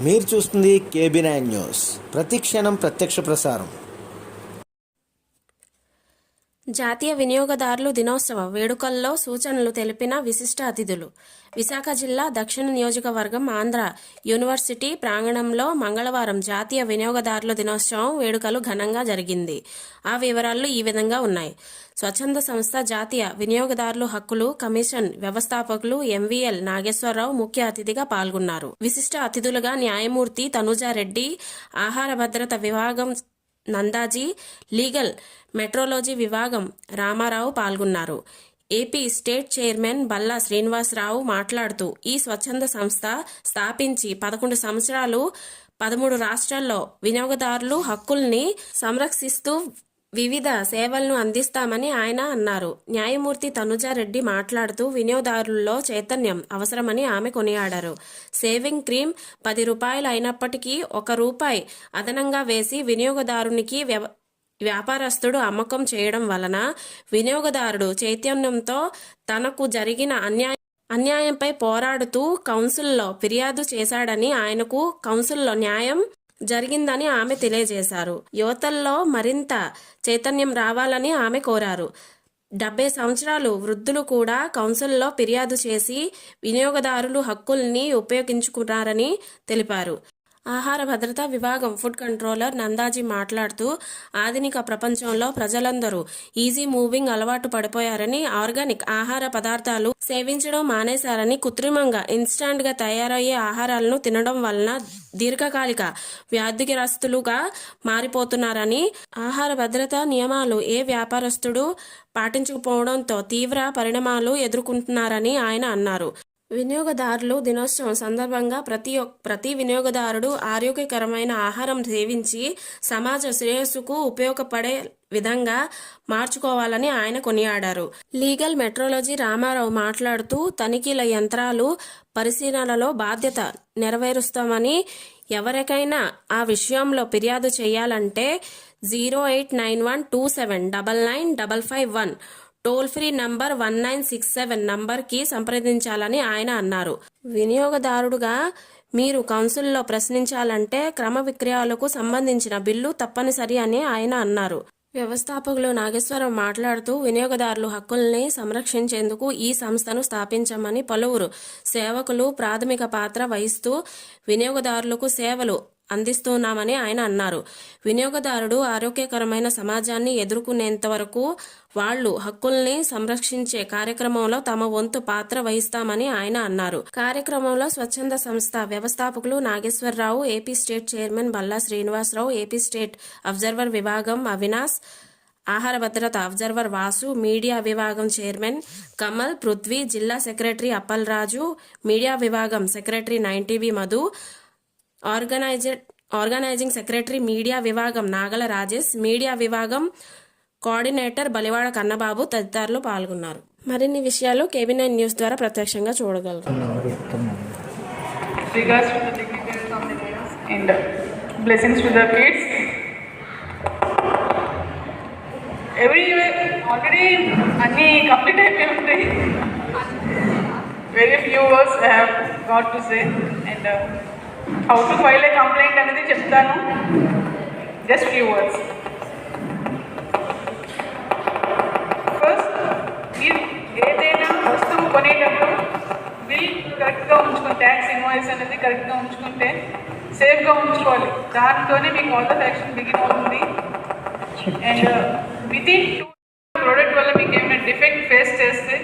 మీరు చూస్తుంది KB news. ప్రతి క్షణం ప్రత్యక్ష ప్రసారం. జాతీయ వినియోగదారులు దినోత్సవ వేడుకల్లో సూచనలు తెలిపిన విశిష్ట అతిథులు. విశాఖ జిల్లా దక్షిణ నియోజకవర్గం ఆంధ్ర యూనివర్సిటీ ప్రాంగణంలో మంగళవారం జాతీయ వినియోగదారుల దినోత్సవం వేడుకలు ఘనంగా జరిగింది. ఆ వివరాలు ఈ విధంగా ఉన్నాయి. స్వచ్ఛంద సంస్థ జాతీయ వినియోగదారులు హక్కులు కమిషన్ వ్యవస్థాపకులు ఎంవీఎల్ నాగేశ్వరరావు ముఖ్య అతిథిగా పాల్గొన్నారు. విశిష్ట అతిథులుగా న్యాయమూర్తి తనుజారెడ్డి ఆహార భద్రత విభాగం నందాజీ లీగల్ మెట్రోలజీ విభాగం రామారావు పాల్గొన్నారు. AP state chairman Balla Srinivasarao మాట్లాడుతూ ఈ స్వచ్ఛంద సంస్థ స్థాపించి పదకొండు సంవత్సరాలు పదమూడు రాష్ట్రాల్లో వినియోగదారులు హక్కుల్ని సంరక్షిస్తూ వివిధ సేవలను అందిస్తామని ఆయన అన్నారు. న్యాయమూర్తి తనుజారెడ్డి మాట్లాడుతూ వినియోగదారుల్లో చైతన్యం అవసరమని ఆమె కొనియాడారు. సేవింగ్ క్రీమ్ పది రూపాయలు అయినప్పటికీ ఒక రూపాయి అదనంగా వేసి వినియోగదారునికి వ్యవ వ్యాపారస్తుడు అమ్మకం చేయడం వలన వినియోగదారుడు చైతన్యంతో తనకు జరిగిన అన్యాయం అన్యాయంపై పోరాడుతూ కౌన్సిల్లో ఫిర్యాదు చేశాడని ఆయనకు కౌన్సిల్లో న్యాయం జరిగిందని ఆమె తెలియజేశారు. యువతల్లో మరింత చైతన్యం రావాలని ఆమె కోరారు. డెబ్బై సంవత్సరాలు వృద్ధులు కూడా కౌన్సిల్లో ఫిర్యాదు చేసి వినియోగదారులు హక్కుల్ని ఉపయోగించుకున్నారని తెలిపారు. ఆహార భద్రత విభాగం ఫుడ్ కంట్రోలర్ నందాజీ మాట్లాడుతూ ఆధునిక ప్రపంచంలో ప్రజలందరూ ఈజీ మూవింగ్ అలవాటు పడిపోయారని ఆర్గానిక్ ఆహార పదార్థాలు సేవించడం మానేశారని కృత్రిమంగా ఇన్స్టాంట్గా తయారయ్యే ఆహారాలను తినడం వలన దీర్ఘకాలిక వ్యాధిగ్రస్తులుగా మారిపోతున్నారని ఆహార భద్రతా నియమాలు ఏ వ్యాపారస్తుడు పాటించకపోవడంతో తీవ్ర పరిణామాలు ఎదుర్కొంటున్నారని ఆయన అన్నారు. వినియోగదారులు దినోత్సవం సందర్భంగా ప్రతి ప్రతి వినియోగదారుడు ఆరోగ్యకరమైన ఆహారం సేవించి సమాజ శ్రేయస్సుకు ఉపయోగపడే విధంగా మార్చుకోవాలని ఆయన కొనియాడారు. లీగల్ మెట్రాలజీ రామారావు మాట్లాడుతూ తనిఖీల యంత్రాలు పరిశీలనలో బాధ్యత నెరవేరుస్తామని ఎవరికైనా ఆ విషయంలో ఫిర్యాదు చేయాలంటే zero eight nine one two seven double nine double five one toll free number one nine six seven నంబర్కి సంప్రదించాలని ఆయన అన్నారు. వినియోగదారుడుగా మీరు కౌన్సిల్లో ప్రశ్నించాలంటే క్రమ విక్రయాలకు సంబంధించిన బిల్లు తప్పనిసరి అని ఆయన అన్నారు. వ్యవస్థాపకులు నాగేశ్వరం మాట్లాడుతూ వినియోగదారుల హక్కుల్ని సంరక్షించేందుకు ఈ సంస్థను స్థాపించమని పలువురు సేవకులు ప్రాథమిక పాత్ర వహిస్తూ వినియోగదారులకు సేవలు అందిస్తున్నామని ఆయన అన్నారు. వినియోగదారుడు ఆరోగ్యకరమైన సమాజాన్ని ఎదుర్కొనేంత వరకు వాళ్ళు హక్కుల్ని సంరక్షించే కార్యక్రమంలో తమ వంతు పాత్ర వహిస్తామని ఆయన అన్నారు. కార్యక్రమంలో స్వచ్ఛంద సంస్థ వ్యవస్థాపకులు Nageswararao AP state chairman Balla Srinivasarao AP state observer విభాగం అవినాష్ ఆహార భద్రత అబ్జర్వర్ వాసు మీడియా విభాగం చైర్మన్ కమల్ పృథ్వీ జిల్లా సెక్రటరీ అప్పల్ రాజు మీడియా విభాగం secretary nine TV Madhu organiser organising secretary media విభాగం నాగల రాజేష్ మీడియా విభాగం కోఆర్డినేటర్ బలివాడ కన్నబాబు తదితరులు పాల్గొన్నారు. మరిన్ని విషయాలు కేబినెట్ న్యూస్ ద్వారా ప్రత్యక్షంగా చూడగలరు. కంప్లీట్ అయిపోయి ఉంటాయి. Very few words have got to say and how to file a complaint అనేది చెప్తాను. జస్ట్ ఫ్యూ వర్డ్స్ ఫస్ట్ మీరు ఏదైనా వస్తువు కొనేటప్పుడు బిల్ కరెక్ట్గా ఉంచుకొని ట్యాక్స్ ఇన్వాయిస్ అనేది కరెక్ట్గా ఉంచుకుంటే సేఫ్గా ఉంచుకోవాలి. దాంతోనే మీకు ఆల్ ఆఫ్ యాక్షన్ బిగిన్ అవుతుంది. And with in two product వల్ల మీకు ఏమైనా డిఫెక్ట్ ఫేస్ చేస్తే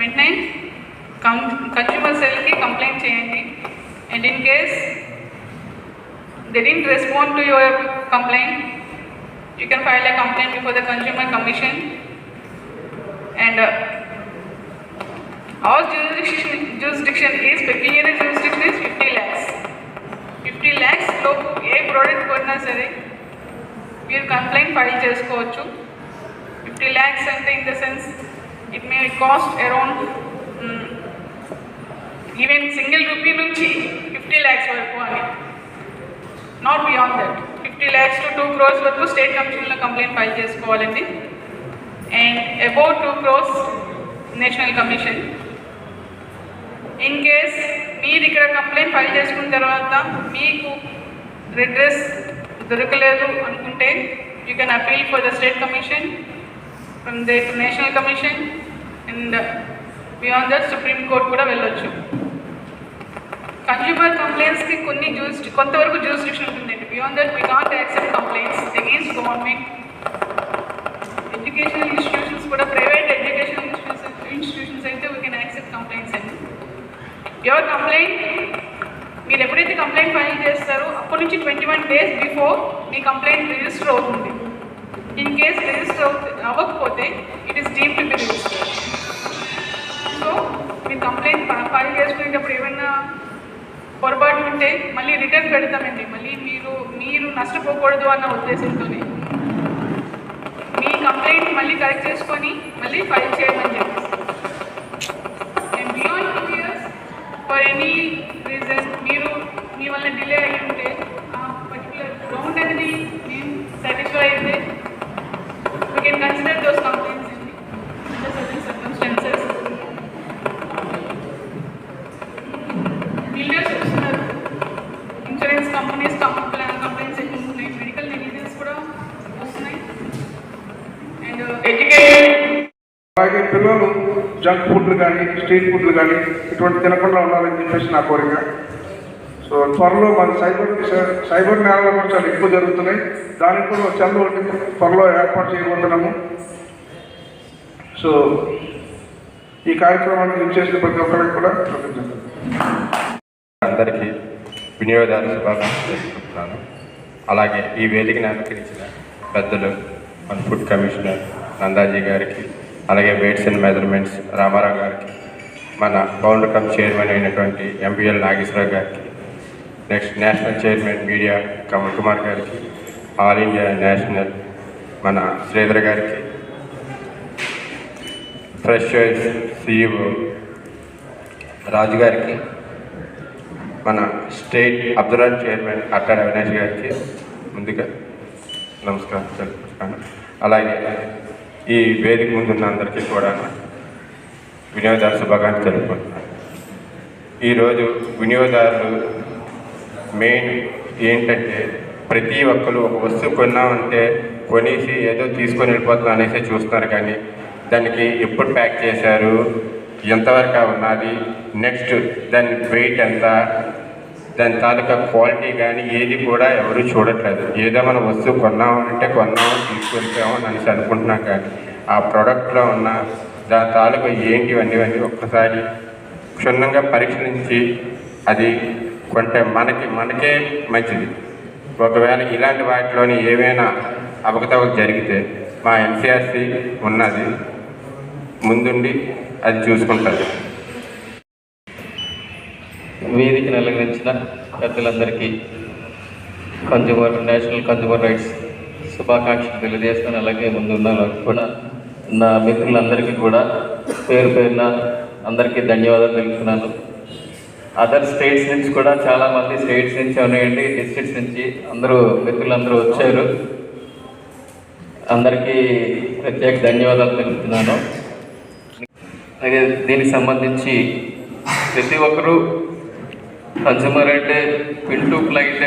వెంటనే కం కన్స్యూమర్ సెల్కి కంప్లైంట్ చేయండి. And in case they didn't respond to your complaint you can file a complaint before the consumer commission and Our jurisdiction, jurisdiction is pecuniary jurisdiction is 50 lakhs. 50 lakhs లో ఏ product కొన్నా సరే మీరు complaint file చేసుకోవచ్చు fifty lakhs అంటే in the sense it may cost around Even single rupee నుంచి fifty lakhs వరకు అని. Not beyond that fifty lakhs to two crores వరకు స్టేట్ కమిషన్లో కంప్లైంట్ ఫైల్ చేసుకోవాలండి. And about two crores national commission in case మీరు ఇక్కడ complaint file చేసుకున్న తర్వాత మీకు రిడ్రెస్ దొరకలేదు అనుకుంటే you can appeal for the state commission from the national commission and beyond that supreme court కూడా వెళ్ళొచ్చు. కన్జ్యూమర్ కంప్లైంట్స్కి కొన్ని జ్యూస్ కొంతవరకు జ్యూరిస్డిక్షన్ ఉంటుందండి. Beyond that we not accept complaints against government educational institutions కూడా ప్రైవేట్ ఎడ్యుకేషనల్ ఇన్స్టిట్యూషన్స్ అయితే we can accept complaints అండి. యువర్ కంప్లైంట్ మీరు ఎప్పుడైతే కంప్లైంట్ ఫైల్ చేస్తారో అప్పటి నుంచి ట్వంటీ వన్ డేస్ బిఫోర్ మీ కంప్లైంట్ రిజిస్టర్ అవుతుంది. ఇన్ కేస్ రిజిస్టర్ అవ్వకపోతే it is deem to be register so మీరు కంప్లైంట్ ఫైల్ చేసుకునేటప్పుడు ఏమైనా పొరపాటు ఉంటే మళ్ళీ రిటర్న్ పెడతామండి. మళ్ళీ మీరు మీరు నష్టపోకూడదు అన్న ఉద్దేశంతోనే. మీ కంప్లైంట్ మళ్ళీ కరెక్ట్ చేసుకొని మళ్ళీ ఫైల్ చేయమని చెప్పేసి. And beyond two years for any reason మీరు మీ వల్ల డిలే అయ్యి ఉంటే పర్టికులర్ గ్రౌండ్ అనేది మేము సాటిస్ఫై అయితే జంక్ ఫుడ్లు కానీ స్ట్రీట్ ఫుడ్లు కానీ ఇటువంటి తినకుండా ఉండాలని చెప్పేసి నా కోరిక. సో త్వరలో మన సైబర్ సైబర్ నేరాలు కూడా చాలా ఎక్కువ జరుగుతున్నాయి. దానికి కూడా ఒక ఒకటి త్వరలో ఏర్పాటు చేయబోతున్నాము. సో ఈ కార్యక్రమాన్ని చేసిన ప్రతి ఒక్కరికి కూడా అందరికీ వినియోగదారు శుభాకాంక్షలు చేసుకుంటున్నాను అలాగే ఈ వేదికను అనుకరించిన పెద్దలు మన ఫుడ్ కమిషనర్ నందాజీ గారికి అలాగే వెయిట్స్ అండ్ మెజర్మెంట్స్ రామారావు గారికి మన బౌండ్ కమ్ చైర్మన్ అయినటువంటి ఎంపీఎల్ నాగేశ్వరరావు గారికి next national chairman media Kamal Kumar గారికి ఆల్ ఇండియా నేషనల్ మన శ్రీధర్ గారికి ఫ్రెష్ చాయిస్ సిఇఓ రాజు గారికి మన స్టేట్ అబ్దుల్ చైర్మన్ అట్టాడ అవినాష్ గారికి ముందుగా నమస్కారం తెలుపుతున్నాను. అలాగే ఈ వేదిక ముందున్న అందరికీ కూడా వినియోగదారు శుభాకాంక్షలు తెలుపుకుంటున్నాను. ఈరోజు వినియోగదారులు మెయిన్ ఏంటంటే ప్రతి ఒక్కరు ఒక వస్తువు కొన్నామంటే కొనేసి ఏదో తీసుకొని వెళ్ళిపోతున్నాం అనేసి చూస్తున్నారు కానీ దానికి ఎప్పుడు ప్యాక్ చేశారు? ఎంతవరకు ఉన్నది? నెక్స్ట్ దాని వెయిట్ ఎంత? దాని తాలూకా క్వాలిటీ కానీ ఏది కూడా ఎవరు చూడట్లేదు. ఏదో మన వస్తువు కొన్నామంటే కొన్నాము తీసుకెళ్తాము అనేసి అనుకుంటున్నాం కానీ ఆ ప్రోడక్ట్లో ఉన్న దాని తాలూకా ఏంటి అన్నీ ఒక్కసారి క్షుణ్ణంగా పరీక్షించి అది కొంటే మనకి మనకే మంచిది. ఒకవేళ ఇలాంటి వాటిలోని ఏమైనా అవకతవక జరిగితే మా ఎన్సిఆర్సి ఉన్నది ముందుండి అది చూసుకుంటుంది వేదికను అలంకరించిన పెద్దలందరికీ కన్జ్యూమర్ నేషనల్ కన్జ్యూమర్ రైట్స్ శుభాకాంక్షలు తెలియజేస్తాను. అలాగే ముందున్న కూడా నా మిత్రులందరికీ కూడా పేరు పేరున అందరికీ ధన్యవాదాలు తెలుపుతున్నాను. అదర్ స్టేట్స్ నుంచి కూడా చాలామంది స్టేట్స్ నుంచి ఉన్నాయండి. డిస్ట్రిక్ట్స్ నుంచి అందరూ మిత్రులందరూ వచ్చారు. అందరికీ ప్రత్యేక ధన్యవాదాలు తెలుపుతున్నాను. అలాగే దీనికి సంబంధించి ప్రతి ఒక్కరూ కన్జ్యూమర్ అంటే పిన్ టు ఫ్లైట్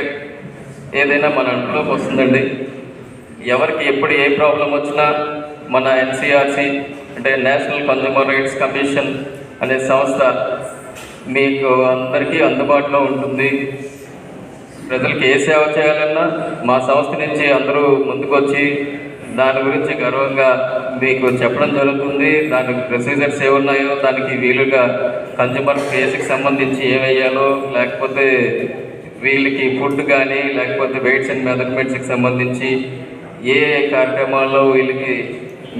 ఏదైనా మన ఇంట్లోకి వస్తుందండి. ఎవరికి ఎప్పుడు ఏ ప్రాబ్లం వచ్చినా మన ఎన్సిఆర్సి అంటే నేషనల్ కన్స్యూమర్ రైట్స్ కమిషన్ అనే సంస్థ మీకు అందరికీ అందుబాటులో ఉంటుంది. ప్రజలకు ఏ సేవ చేయాలన్నా మా సంస్థ నుంచి అందరూ ముందుకొచ్చి దాని గురించి గర్వంగా మీకు చెప్పడం జరుగుతుంది. దానికి ప్రొసీజర్స్ ఏమున్నాయో దానికి వీలుగా కన్జ్యూమర్ ఫేస్కి సంబంధించి ఏమయ్యాలో లేకపోతే వీళ్ళకి ఫుడ్ కానీ లేకపోతే వెయిట్స్ అండ్ మెజర్మెంట్స్కి సంబంధించి ఏ ఏ కార్యక్రమాల్లో వీళ్ళకి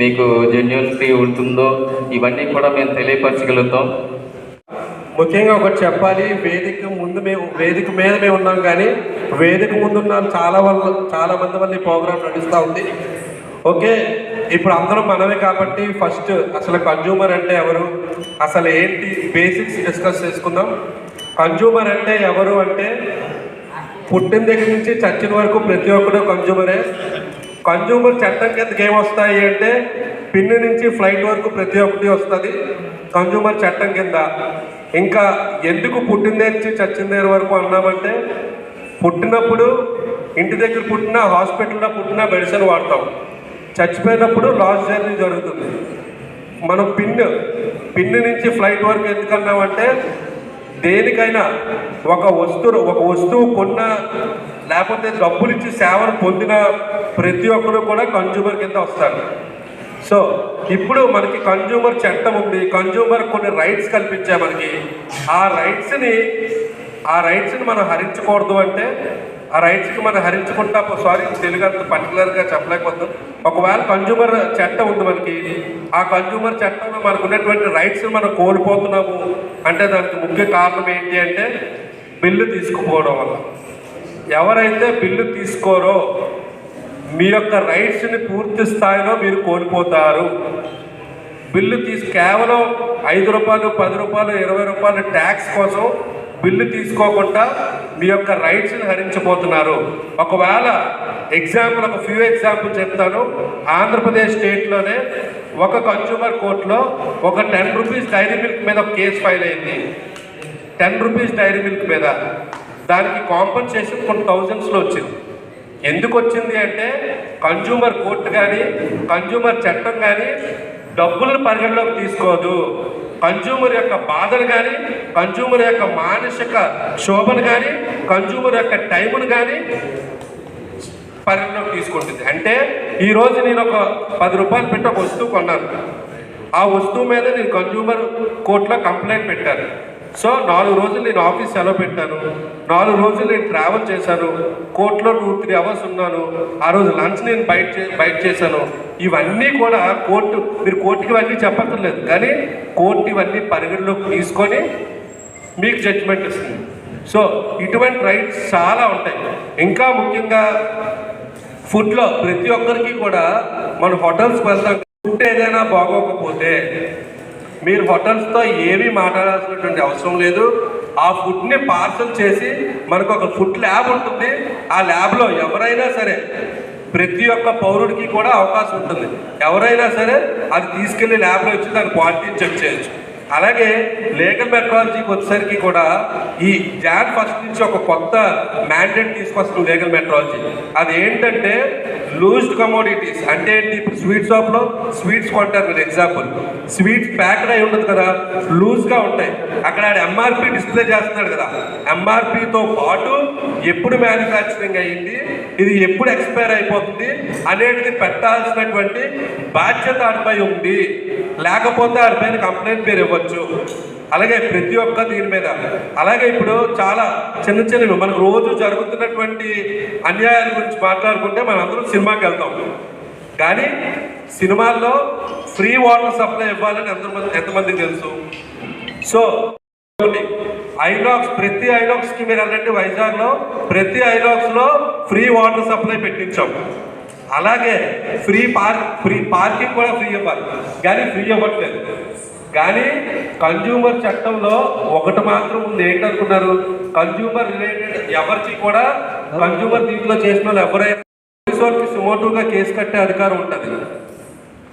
మీకు జెన్యున్టీ ఉంటుందో ఇవన్నీ కూడా మేము తెలియపరచగలుగుతాం. ముఖ్యంగా ఒకటి చెప్పాలి వేదిక ముందు మేము వేదిక మీద మేము ఉన్నాం కానీ వేదిక ముందున్న చాలా వల్ల చాలా మంది వల్ల ఈ ప్రోగ్రాం నడుస్తూ ఉంది. ఓకే ఇప్పుడు అందరూ మనమే కాబట్టి ఫస్ట్ అసలు కన్జ్యూమర్ అంటే ఎవరు? అసలు ఏంటి? బేసిక్స్ డిస్కస్ చేసుకుందాం. కన్జ్యూమర్ అంటే ఎవరు అంటే పుట్టిన దగ్గర నుంచి చచ్చిన వరకు ప్రతి ఒక్కరు కన్జ్యూమరే కన్జ్యూమర్ చట్టం కిందకి ఏమొస్తాయి అంటే పిన్ను నుంచి ఫ్లైట్ వరకు ప్రతి ఒక్కటి వస్తుంది. కన్జ్యూమర్ చట్టం కింద. ఇంకా ఎందుకు పుట్టిన దగ్గర నుంచి చచ్చిన దగ్గర వరకు అన్నామంటే పుట్టినప్పుడు ఇంటి దగ్గర పుట్టినా హాస్పిటల్లో పుట్టినా మెడిసిన్ వాడతాం. చచ్చిపోయినప్పుడు లాస్ట్ జర్నీ జరుగుతుంది. మనం పిన్ పిన్ నుంచి ఫ్లైట్ వరకు ఎందుకన్నామంటే దేనికైనా ఒక వస్తువు ఒక వస్తువు కొన్న లేకపోతే డబ్బులు ఇచ్చి సేవను పొందిన ప్రతి ఒక్కరు కూడా కన్జ్యూమర్ కింద వస్తారు. సో ఇప్పుడు మనకి కన్జ్యూమర్ చట్టం ఉంది. కన్జ్యూమర్ కొన్ని రైట్స్ కల్పించాయి మనకి. ఆ రైట్స్ని ఆ రైట్స్ని మనం హరించకూడదు అంటే ఆ రైట్స్కి మనం హరించుకుంటా సారీ తెలుగు అంత పర్టికులర్గా చెప్పలేకపోతాం ఒకవేళ కన్జ్యూమర్ చట్టం ఉంది మనకి ఆ కన్జ్యూమర్ చట్టంలో మనకు ఉన్నటువంటి రైట్స్ని మనం కోల్పోతున్నాము అంటే దానికి ముఖ్య కారణం ఏంటి అంటే బిల్లు తీసుకుపోవడం వల్ల. ఎవరైతే బిల్లు తీసుకోరో మీ యొక్క రైట్స్ని పూర్తి స్థాయిలో మీరు కోల్పోతారు. బిల్లు తీసు కేవలం ఐదు రూపాయలు పది రూపాయలు ఇరవై రూపాయలు ట్యాక్స్ కోసం బిల్లు తీసుకోకుండా మీ యొక్క రైట్స్ని హరించబోతున్నారు. ఒకవేళ ఎగ్జాంపుల్ ఒక ఫ్యూ ఎగ్జాంపుల్ చెప్తాను. ఆంధ్రప్రదేశ్ స్టేట్లోనే ఒక కన్జ్యూమర్ కోర్టులో ఒక టెన్ రూపీస్ డైరీ మిల్క్ మీద ఒక కేసు ఫైల్ అయింది. టెన్ రూపీస్ డైరీ మిల్క్ మీద. దానికి కాంపన్సేషన్ కొన్ని థౌజండ్స్లో వచ్చింది. ఎందుకు వచ్చింది అంటే కన్జ్యూమర్ కోర్టు కానీ కన్జ్యూమర్ చట్టం కానీ డబ్బులను పరిగణలోకి తీసుకోదు. కన్జ్యూమర్ యొక్క బాధను కానీ కన్జ్యూమర్ యొక్క మానసిక శోభను కానీ కన్జ్యూమర్ యొక్క టైమును కానీ పరిగణలోకి తీసుకుంటుంది. అంటే ఈరోజు నేను ఒక పది రూపాయలు పెట్టి ఒక వస్తువు కొన్నాను. ఆ వస్తువు మీద నేను కన్జ్యూమర్ కోర్టులో కంప్లైంట్ పెట్టాను. సో నాలుగు రోజులు నేను ఆఫీస్ సెలవు పెట్టాను. నాలుగు రోజులు నేను ట్రావెల్ చేశాను. కోర్టులో టూ త్రీ అవర్స్ ఉన్నాను. ఆ రోజు లంచ్ నేను బయట బయట చేశాను. ఇవన్నీ కూడా కోర్టు మీరు కోర్టుకి ఇవన్నీ చెప్పక్కర్లేదు. కానీ కోర్టు ఇవన్నీ పరిగణలోకి తీసుకొని మీకు జడ్జిమెంట్ ఇస్తుంది. సో ఇటువంటి రైట్స్ చాలా ఉంటాయి. ఇంకా ముఖ్యంగా ఫుడ్లో ప్రతి ఒక్కరికి కూడా మన హోటల్స్కి వెళ్తాం. ఫుడ్ ఏదైనా బాగోకపోతే మీరు హోటల్స్తో ఏమీ మాట్లాడాల్సినటువంటి అవసరం లేదు. ఆ ఫుడ్ని పార్సల్ చేసి మనకు ఒక ఫుడ్ ల్యాబ్ ఉంటుంది. ఆ ల్యాబ్లో ఎవరైనా సరే ప్రతి ఒక్క పౌరుడికి కూడా అవకాశం ఉంటుంది. ఎవరైనా సరే అది తీసుకెళ్ళి ల్యాబ్లో ఇచ్చి దాని క్వాలిటీ చెక్ చేయొచ్చు. అలాగే లీగల్ మెట్రాలజీకి వచ్చేసరికి కూడా ఈ జాన్ ఫస్ట్ నుంచి ఒక కొత్త మ్యాండేట్ తీసుకొస్తుంది లీగల్ మెట్రాలజీ అది ఏంటంటే లూజ్డ్ కమోడిటీస్ అంటే ఏంటి? ఇప్పుడు స్వీట్ షాప్లో స్వీట్స్ కొంటారు మీరు ఎగ్జాంపుల్ స్వీట్స్ ప్యాక్డ్ అయి ఉండదు కదా లూజ్గా ఉంటాయి. అక్కడ ఆడ ఎంఆర్పి డిస్ప్లే చేస్తున్నాడు కదా. ఎంఆర్పితో పాటు ఎప్పుడు మ్యానుఫ్యాక్చరింగ్ అయ్యింది? ఇది ఎప్పుడు ఎక్స్పైర్ అయిపోతుంది అనేది పెట్టాల్సినటువంటి బాధ్యత ఆడిపై ఉంది. లేకపోతే ఆడిపైన కంప్లైంట్ మీరు ఇవ్వచ్చు. అలాగే ప్రతి ఒక్క దీని మీద. అలాగే ఇప్పుడు చాలా చిన్న చిన్నవి మనకు రోజు జరుగుతున్నటువంటి అన్యాయాల గురించి మాట్లాడుకుంటే మనం అందరం సినిమాకి వెళ్తాం. కానీ సినిమాల్లో ఫ్రీ వాటర్ సప్లై ఇవ్వాలని ఎంతమంది ఎంతమందికి తెలుసు? సో ఐనాక్స్ ప్రతి ఐనాక్స్కి మీరు వెళ్ళండి. వైజాగ్లో ప్రతి ఐనాక్స్లో ఫ్రీ వాటర్ సప్లై పెట్టించాం. అలాగే ఫ్రీ పార్క్ ఫ్రీ పార్కింగ్ కూడా ఫ్రీ ఇవ్వాలి. కానీ ఫ్రీ ఇవ్వట్లేదు. కానీ కన్జ్యూమర్ చట్టంలో ఒకటి మాత్రం ఉంది. ఏంటనుకున్నారు? కన్జ్యూమర్ రిలేటెడ్ ఎవరికి కూడా కన్జ్యూమర్ దీంట్లో చేసిన వాళ్ళు ఎవరైనా పోలీసు వాళ్ళకి సుమోటోగా కేసు కట్టే అధికారం ఉంటుంది.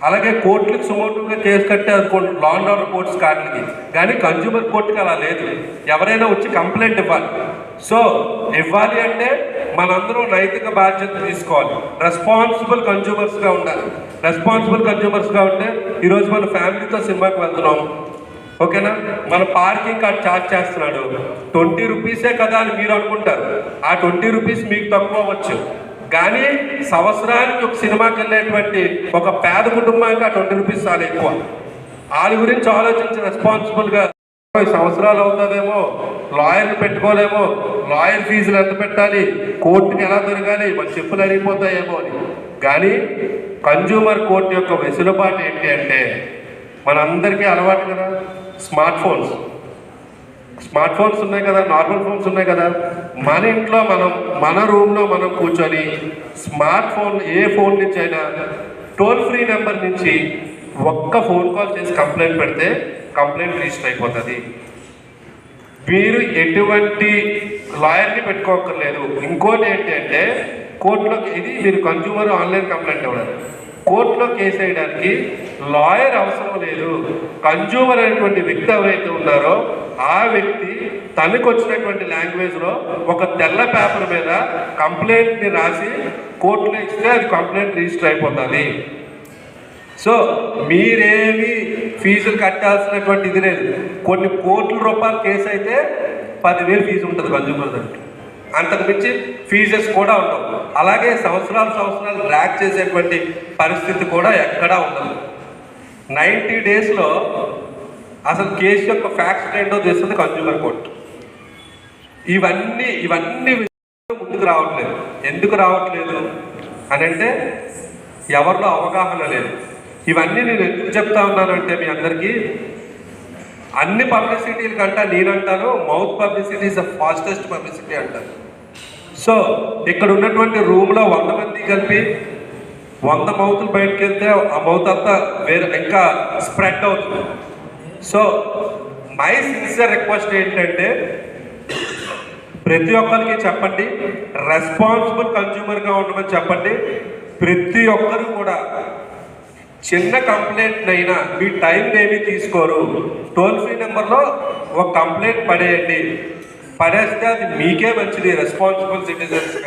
అలాగే కోర్టులకు సుమోటుగా కేసు కట్టే అనుకోండి లాండ్ డౌన్ ఆర్డర్ కోర్ట్స్ కాటికి కానీ కన్జ్యూమర్ కోర్టుకి అలా లేదు. ఎవరైనా వచ్చి కంప్లైంట్ ఇవ్వాలి. సో ఇవ్వాలి అంటే మనందరం నైతిక బాధ్యత తీసుకోవాలి. రెస్పాన్సిబుల్ కన్జ్యూమర్స్గా ఉండాలి. రెస్పాన్సిబుల్ కన్జ్యూమర్స్గా ఉంటే ఈరోజు మన ఫ్యామిలీతో సినిమాకి వెళ్తున్నాం. ఓకేనా? మన పార్కింగ్ కార్డ్ ఛార్జ్ చేస్తున్నాడు. ట్వంటీ రూపీసే కదా అని మీరు అనుకుంటారు. ఆ ట్వంటీ రూపీస్ మీకు తక్కువ అవ్వచ్చు. కానీ సంవత్సరానికి ఒక సినిమాకి వెళ్ళేటువంటి ఒక పేద కుటుంబానికి ఆ ట్వంటీ రూపీస్ చాలా ఎక్కువ. వాళ్ళ గురించి ఆలోచించి రెస్పాన్సిబుల్గా ఇరవై సంవత్సరాలు అవుతుందేమో లాయర్లు పెట్టుకోలేమో లాయర్ ఫీజులు ఎంత పెట్టాలి కోర్టుకి ఎలా దొరకాలి మన చెప్పులు అరిగిపోతాయేమో అని. కానీ కన్జ్యూమర్ కోర్టు యొక్క వెసులుబాటు ఏంటి అంటే మనందరికీ అలవాటు కదా స్మార్ట్ ఫోన్స్ స్మార్ట్ ఫోన్స్ ఉన్నాయి కదా నార్మల్ ఫోన్స్ ఉన్నాయి కదా. మన ఇంట్లో మనం మన రూమ్లో మనం కూర్చొని స్మార్ట్ ఫోన్ ఏ ఫోన్ నుంచి అయినా టోల్ ఫ్రీ నెంబర్ నుంచి ఒక్క ఫోన్ కాల్ చేసి కంప్లైంట్ పెడితే కంప్లైంట్ రిజిస్టర్ అయిపోతుంది. మీరు ఎటువంటి లాయర్ని పెట్టుకోకర్లేదు ఇంకోటి ఏంటి అంటే కోర్టులో ఇది మీరు కన్జ్యూమర్ ఆన్లైన్ కంప్లైంట్ ఇవ్వలేదు కోర్టులో కేసు వేయడానికి లాయర్ అవసరం లేదు. కన్జ్యూమర్ అనేటువంటి వ్యక్తి ఎవరైతే ఉన్నారో ఆ వ్యక్తి తనకు వచ్చినటువంటి లాంగ్వేజ్లో ఒక తెల్ల పేపర్ మీద కంప్లైంట్ని రాసి కోర్టులో ఇస్తే అది కంప్లైంట్ రిజిస్టర్ అయిపోతుంది. సో మీరేమి ఫీజులు కట్టాల్సినటువంటి ఇది లేదు. కొన్ని కోట్ల రూపాయల కేసు అయితే పదివేలు ఫీజు ఉంటుంది కన్జ్యూమర్ దాంట్లో అంతకు మించి ఫీజెస్ కూడా ఉండవు. అలాగే సంవత్సరాలు సంవత్సరాలు ట్రాక్ చేసేటువంటి పరిస్థితి కూడా ఎక్కడా ఉండదు. నైంటీ డేస్లో అసలు కేసు యొక్క ఫ్యాక్ట్స్ ఏంటో చేస్తుంది కన్జ్యూమర్ కోర్టు ఇవన్నీ ఇవన్నీ ముందుకు రావట్లేదు. ఎందుకు రావట్లేదు? అని అంటే ఎవరిలో అవగాహన లేదు. ఇవన్నీ నేను ఎందుకు చెప్తా ఉన్నానంటే మీ అందరికీ అన్ని పబ్లిసిటీల కంటే నేనంటాను mouth publicity is the fastest publicity అంటాను సో ఇక్కడ ఉన్నటువంటి రూమ్లో వంద మంది కలిపి వంద మౌతులు బయటకు వెళ్తే ఆ మౌత్ అంతా వేరే ఇంకా స్ప్రెడ్ అవుతుంది. సో మై సిన్సియర్ రిక్వెస్ట్ ఏంటంటే ప్రతి ఒక్కరికి చెప్పండి రెస్పాన్సిబుల్ కన్జ్యూమర్గా ఉండమని చెప్పండి ప్రతి ఒక్కరు కూడా చిన్న కంప్లైంట్ అయినా మీ టైం ఏమీ తీసుకోరు. టోల్ ఫ్రీ నెంబర్లో ఒక కంప్లైంట్ పడేయండి. పడేస్తే అది మీకే మంచిది రెస్పాన్సిబుల్ సిటిజన్స్